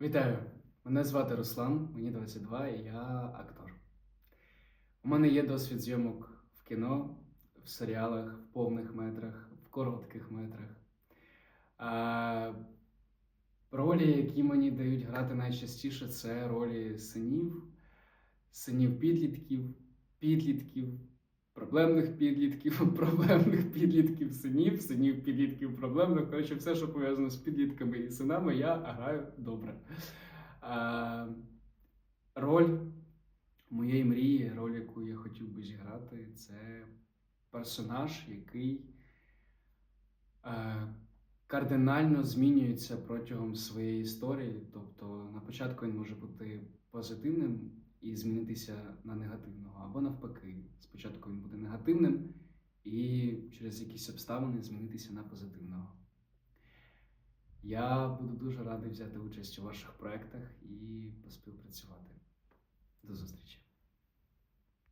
Вітаю! Мене звати Руслан, мені 22 і я актор. У мене є досвід зйомок в кіно, в серіалах, в повних метрах, в коротких метрах. А, ролі, які мені дають грати найчастіше, це ролі синів, синів підлітків, підлітків, проблемних підлітків, проблемних підлітків, синів, синів підлітків, проблемних. Коротше, все, що пов'язано з підлітками і синами, я граю добре. А, роль моєї мрії, роль, яку я хотів би зіграти, це персонаж, який е, кардинально змінюється протягом своєї історії. Тобто, на початку він може бути позитивним і змінитися на негативного, або навпаки, спочатку він буде негативним і через якісь обставини змінитися на позитивного. Я буду дуже радий взяти участь у ваших проєктах і поспівпрацювати. До зустрічі!